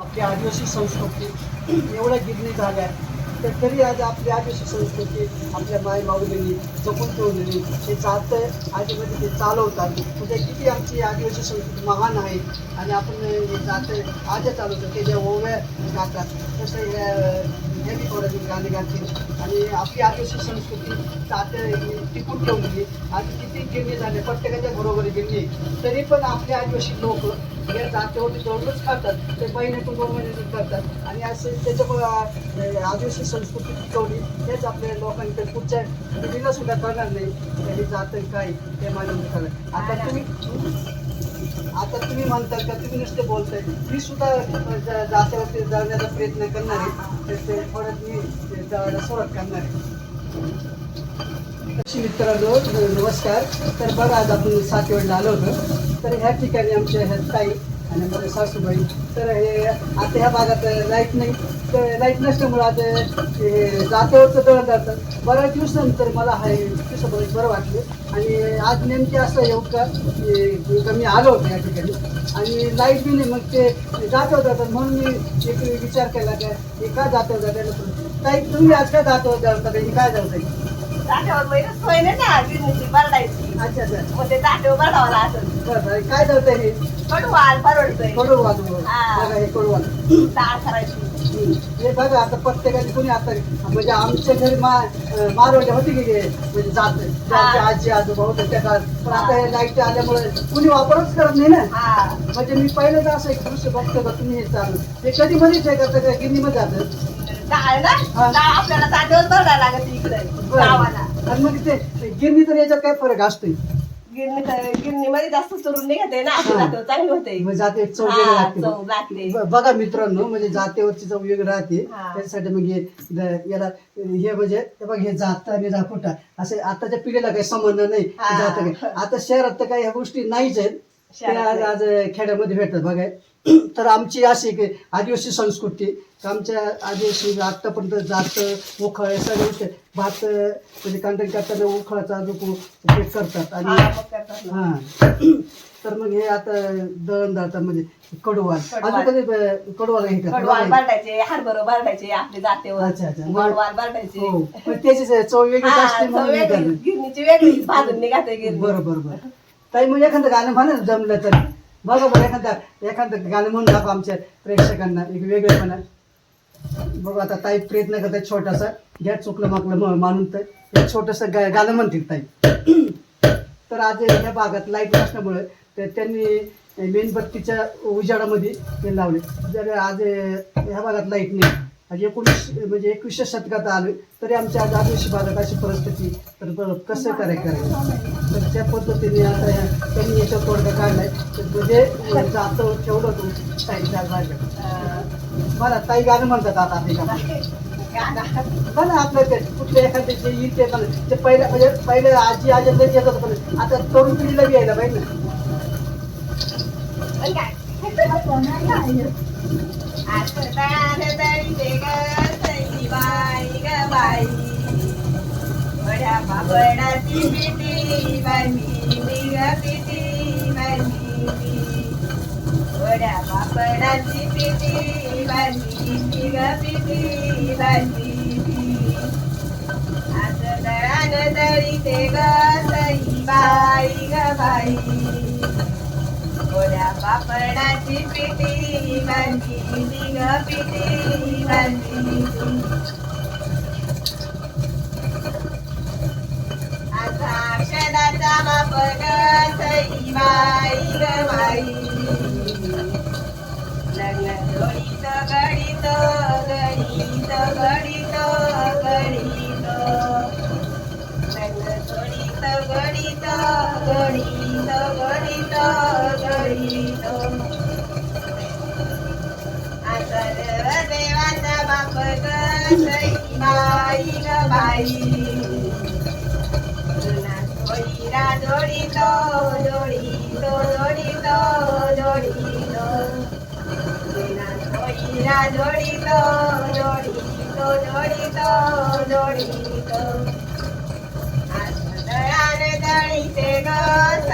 आपली आदिवासी संस्कृती एवढ्या गिरणी झाल्या तर तरी आज आपली आदिवासी संस्कृती आपल्या माय माऊलींनी जपून ठेवलेली हे चालतं आधीमध्ये ते चालवतात म्हणजे किती आमची आदिवासी संस्कृती महान आहे आणि आपण हे जातं आज चालवतो ते ज्या ओव्या जातात तसं बी थोडं गाणे गातील. आणि आपली आदिवासी संस्कृती जातं टिकून ठेवलेली आज किती गिरणी झाले प्रत्येकाच्या घरोघरी गिरणी तरी पण आपले आदिवासी लोक या जातेवरती दररोज खातात ते महिन्यातून दोन महिन्यातून करतात आणि असं त्याच्यामुळे अं, आदिवासी संस्कृती टिकवली हेच आपल्या लोकांकडे पुढच्या पिढीला सुद्धा कळणार नाही. हे जातं काय ते मानून कळलं आता तुम्ही आता तुम्ही म्हणताल का? तुम्ही नुसते बोलताय. मी सुद्धा ज- जात्यावरती जाण्याचा प्रयत्न करणार आहे. तर ते परत मी ते जायला सुरुवात करणार आहे. अशी मित्रांनो नमस्कार. तर बघा आज आपण सातवडला आलो होतो. तर ह्या ठिकाणी आमच्या ह्या ताई आणि माझ्या सासूबाई तर हे आता ह्या भागात लाइट नाही. तर लाइट नसल्यामुळं आता हे जात्यावरचं दळण जातं. बऱ्याच दिवसानंतर मला हा असं बरं वाटलं. आणि आज नेमके असं येऊ का की मी आलो होतो या ठिकाणी. आणि लाइट बी नाही मग ते जातो जातात म्हणून मी एक विचार केला का हे का जातो जात्याला ताई तुम्ही आज काय जातो जाता काय जातं जाठ्यावर महिना सोय नाही ना गिरणीची बरडायची. अच्छा अच्छा. मग ते जाठ्यावर बरडावं असं बरं. काय करतंय हे? कडवाल परवडतोय. कडू वाजू हा. बघा हे कडू डाळ करायची. हे बघा आता प्रत्येकाने कोणी आता म्हणजे आमच्या घरी मा मारवडे होते की हे, म्हणजे जात. आजी आजोबा होते त्या काळात. पण आता हे. लाइट आल्यामुळे कुणी वापरच करत नाही ना. हा. म्हणजे मी पहिल्यांदा असं एक दृश्य बघतो का तुम्ही हे चालू. ते कधी मध्येच आहे का? गिरणीमध्ये जातं. ना? आपल्याला लागत इकडे गावाला. आणि मग ते गिरणी तर याच्यात काय फरक असतोय? गिरणी गिरणीमध्ये जास्त चुरून निघते ना चांगली होते. मग जाते चव वेगळी हा, लागते चव लागते. ब- बघा मित्रांनो म्हणजे जातेवरची चव वेगळी राहते. हा. त्यासाठी मग हे द- याला हे म्हणजे हे बघ हे जात आणि जापुटा असे आताच्या पिढीला काही संबंध नाही हा. जात आता शहरात तर काही ह्या गोष्टी नाहीच आहेत. ते आज. आज खेड्यामध्ये भेटतात बघा तर आमची अशी की आदिवासी संस्कृती तर आमच्या आदिवासी आत्तापर्यंत जात उखळ गोष्टी भात म्हणजे कांटण करताना उखळाचा उपयोग करतात हा, आणि करतात. हा तर मग हे आता दळण दळतात म्हणजे कडवाल. अजून कधी कडवाल हे का? कडवाल कडवाल बरडायचे हरभर बरडायचे आपले जातेवर अच्छा, अच्छा. बरडायचे हो त्याची चव असते वेगळी. करते. गिरणीची वेगळी भाजून निघते गिरणी बरं बरं बरं ताई म्हणजे एखादं गाणं म्हणा जमलं तर. बघा बरं एखादं एखादं गाणं म्हणून दाखव आमच्या प्रेक्षकांना एक वेगळं म्हणा बघू आता ताई प्रयत्न करतात छोटासा. घ्या चुकलं मागलं मग मानून तर. एक छोटंसं गा गाणं म्हणतील ताई. तर आज ह्या भागात लाइट नसल्यामुळे तर त्यांनी मेणबत्तीच्या उजाडामध्ये ते लावले. जर आज ह्या भागात लाइट नाही. एकोणीस म्हणजे एकवीसशे शतकात आलो तरी आमच्या आज आदिवासी बालकाची परिस्थिती तर कसं कार्य करायचं तर त्या पद्धतीने आता त्यांनी याच्या तोडगा काढलाय. तर म्हणजे जातं ठेवलं तू ताईच्या जागा मला ताई गाणं म्हणतात आता ते का आपलं ते कुठले एखाद्या जे येईल ते पण ते पहिल्या म्हणजे पहिले आजी आजी येत होतं पण आता तरुण पिढीला बी यायला पाहिजे ना. पापडाची पिटी बांधली पिटी बांधली वड्या पापडाची पिटी बांधली निघ पिटी बांधली असं दळान दळीते ग सई बाई ग बाई. वड्या पिटी बांधली निघ पिटी बांधली आता क्षणाचा बाप ग सई बाई ग बाई लग्न जोडीत गणित गणित गणित गणित लग्न जोडीत गणित गणित गणित गडीत आता देवाचा बाप ग सई बाई ग बाई जोडीरा जोडीतो जोडीतो जोडीतो जोडीतो जोडीरा जोडीतो जोडीतो जोडीतो जोडीतो दळान दळीते ग सई बाई ग बाई गोड्या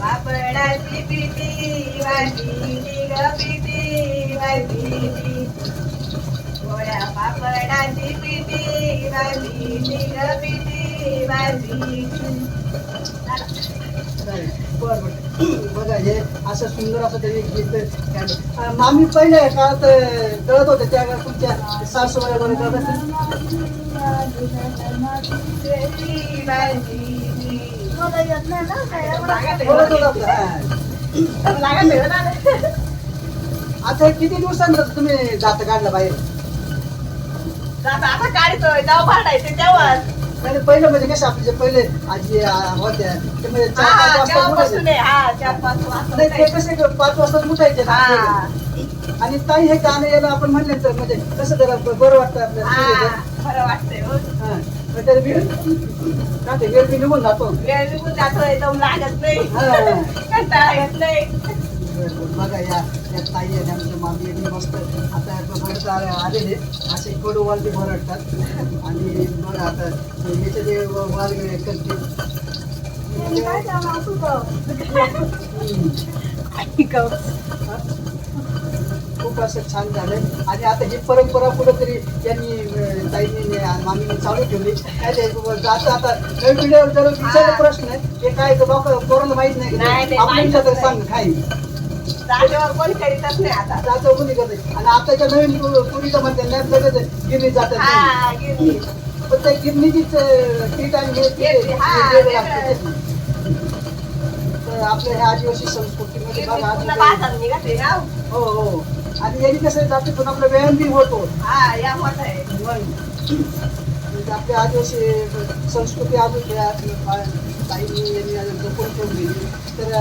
पापडाची पिती वाजली ग पिटी वाजली गोड्या पापडाची पिटी वाजली ग पिटी बरं बरं बघा हे असं सुंदर असं त्याने गीत मामी पहिले काळात अं, कळत होते त्या काळात तुमच्या सासूबाई वगैरे करत असतील. आता किती दिवसांनंतर तुम्ही जात काढला बाहेर आता आता काढतोय जाऊ भांडायचे तेव्हाच आणि पहिलं म्हणजे कसं आपले जे पहिले आजी होत्या ते म्हणजे चार पाच वाजता उठायचे. नाही ते कसे पाच वाजता उठायचे हा. आणि ताई हे गाणं यायला आपण म्हणले तर म्हणजे कसं जरा बरं वाटतं आपल्याला खरं वाटतंय हो. वेळ निघून जातो. वेळ निघून जातोय दम लागत नाही. बघा या या ताई आणि आमच्या मामी यांनी मस्त. आता भरत आलेले. असे कडू वाल ते भरडतात. आणि बघा आता याचे जे वाल करते खूप असं छान झालंय. आणि आता ही परंपरा कुठंतरी यांनी अं, ताईंनी मामीने चालू ठेवली. काय ते आता आता नवीन पिढीवर जर प्रश्न आहे. हे काय लोक कोणाला माहीत तर नाही. सांग काय जागेवर कोणी करीतच नाही आता. जातं कोणी करते आणि आताच्या नवीन पुढीचं म्हणते नाही लगेच गिरणी जातात हा गिरणी. पण त्या गिरणीचीच ते-. तर आपल्या ह्या आदिवासी संस्कृतीमध्ये बघा हो? हो आणि यांनी कसं जाते पण आपला व्यायाम बी होतो. हा या मोठा आहे. म्हणजे आपल्या आदिवासी संस्कृती अजून काही जपून ठेवून अजून तर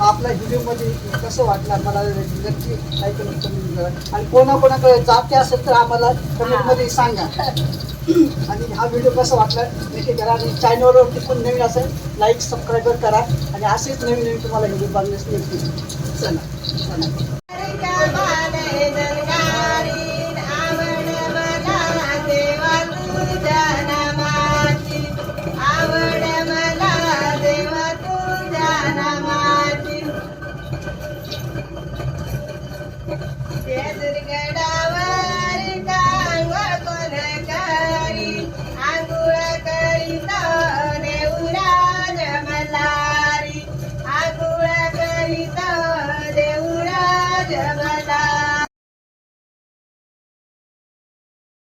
आपल्या व्हिडिओमध्ये कसं वाटलं मला नक्की काही कमी कमी आणि कोणाकोणाकडे जाते असेल तर आम्हाला कमेंटमध्ये सांगा. आणि हा व्हिडिओ कसा वाटला? नक्की करा. आणि चॅनलवरती पण नवीन असेल लाईक सबस्क्राईबर करा. आणि असेच नवीन नवीन तुम्हाला व्हिडिओ बघण्यास मिळतील. चला. चला.